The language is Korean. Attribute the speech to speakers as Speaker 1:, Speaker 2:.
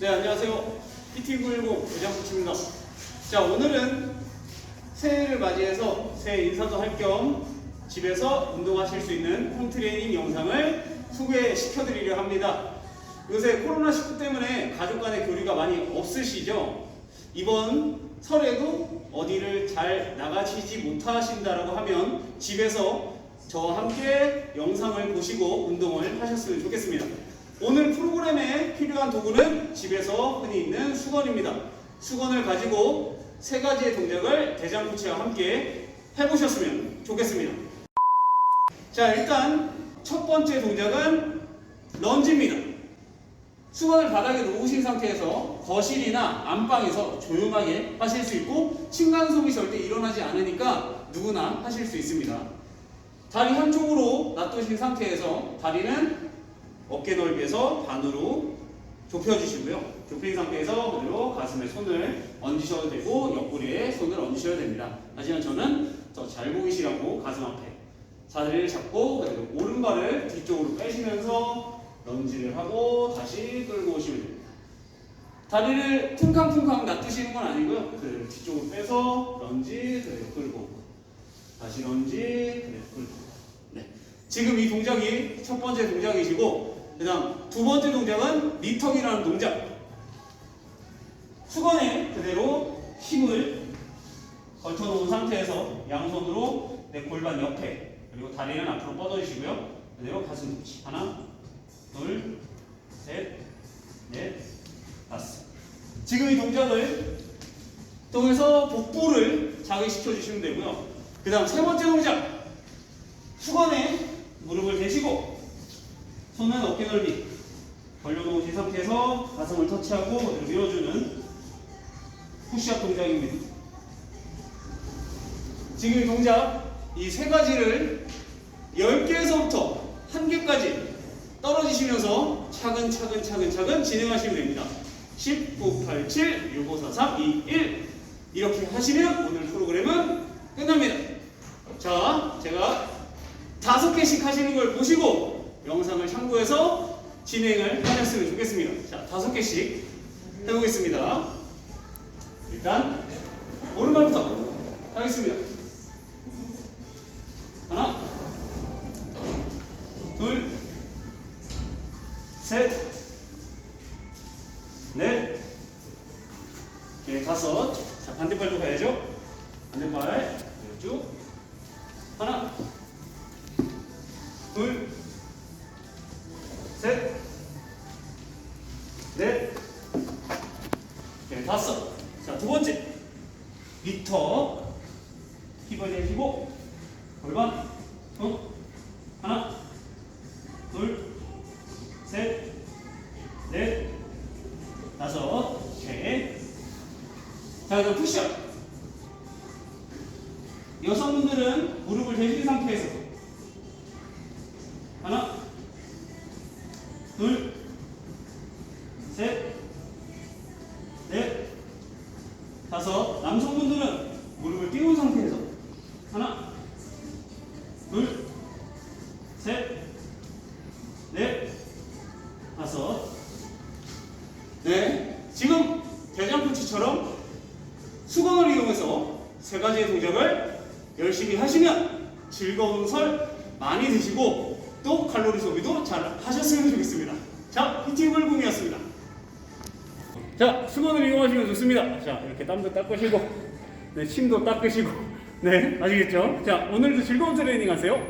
Speaker 1: 네, 안녕하세요. PT910 부장코치입니다. 자, 오늘은 새해를 맞이해서 새해 인사도 할 겸 집에서 운동하실 수 있는 홈트레이닝 영상을 소개시켜 드리려 합니다. 요새 코로나19 때문에 가족 간의 교류가 많이 없으시죠? 이번 설에도 어디를 잘 나가시지 못하신다라고 하면 집에서 저와 함께 영상을 보시고 운동을 하셨으면 좋겠습니다. 오늘 프로그램에 필요한 도구는 집에서 흔히 있는 수건입니다. 수건을 가지고 세 가지의 동작을 대장 코치와 함께 해보셨으면 좋겠습니다. 자, 일단 첫 번째 동작은 런지입니다. 수건을 바닥에 놓으신 상태에서 거실이나 안방에서 조용하게 하실 수 있고 층간소음이 절대 일어나지 않으니까 누구나 하실 수 있습니다. 다리 한쪽으로 놔두신 상태에서 다리는 어깨 넓이에서 반으로 좁혀주시고요. 좁힌 상태에서 그대로 가슴에 손을 얹으셔도 되고 옆구리에 손을 얹으셔도 됩니다. 하지만 저는 더잘 보이시라고 가슴 앞에 자리를 잡고 그대로 오른발을 뒤쪽으로 빼시면서 런지를 하고 다시 끌고 오시면 됩니다. 다리를 퉁캉퉁캉 놔두시는 건 아니고요. 그대로 뒤쪽으로 빼서 런지 그대로 끌고 다시 런지 그대로 끌고 네. 지금 이 동작이 첫 번째 동작이시고 그 다음 두 번째 동작은 리턴이라는 동작. 수건에 그대로 힘을 걸쳐놓은 상태에서 양손으로 내 골반 옆에 그리고 다리는 앞으로 뻗어주시고요. 그대로 가슴 붙이 하나, 둘, 셋, 넷, 다섯. 지금 이 동작을 통해서 복부를 자극시켜 주시면 되고요. 그 다음 세 번째 동작. 수건에 무릎을 대시고 손은 어깨 넓이 벌려놓으신 상태에서 가슴을 터치하고 그대로 밀어주는 푸시업 동작입니다. 지금 이 동작 이 세 가지를 10개에서부터 1개까지 떨어지시면서 차근차근 차근차근 진행하시면 됩니다. 10, 9, 8, 7, 6, 5, 4, 3, 2, 1 이렇게 하시면 오늘 프로그램은 끝납니다. 자, 제가 다섯 개씩 하시는 걸 보시고 영상을 참고해서 진행을 하셨으면 좋겠습니다. 자, 다섯 개씩 해보겠습니다. 일단 오른발부터 하겠습니다. 하나, 둘, 셋, 넷, 네, 다섯. 자, 반대발도 가야죠. 반대발 쭉. 넷, 네, 다섯. 자, 두 번째. 리터. 힙을 대시고, 골반, 손. 하나, 둘, 셋, 넷, 다섯. 오케이. 자, 그럼 푸시업. 여성분들은 무릎을 대신 상태에서 하나, 둘, 다섯. 남성분들은 무릎을 띄운 상태에서 하나, 둘, 셋, 넷, 다섯. 네. 지금 대장코치처럼 수건을 이용해서 세 가지의 동작을 열심히 하시면 즐거운 설 많이 드시고 또 칼로리 소비도 잘 하셨으면 좋겠습니다. 자, 피팅불궁이었습니다. 자, 수건을 이용하시면 좋습니다. 자, 이렇게 땀도 닦으시고, 네, 침도 닦으시고, 네, 아시겠죠? 자, 오늘도 즐거운 트레이닝 하세요.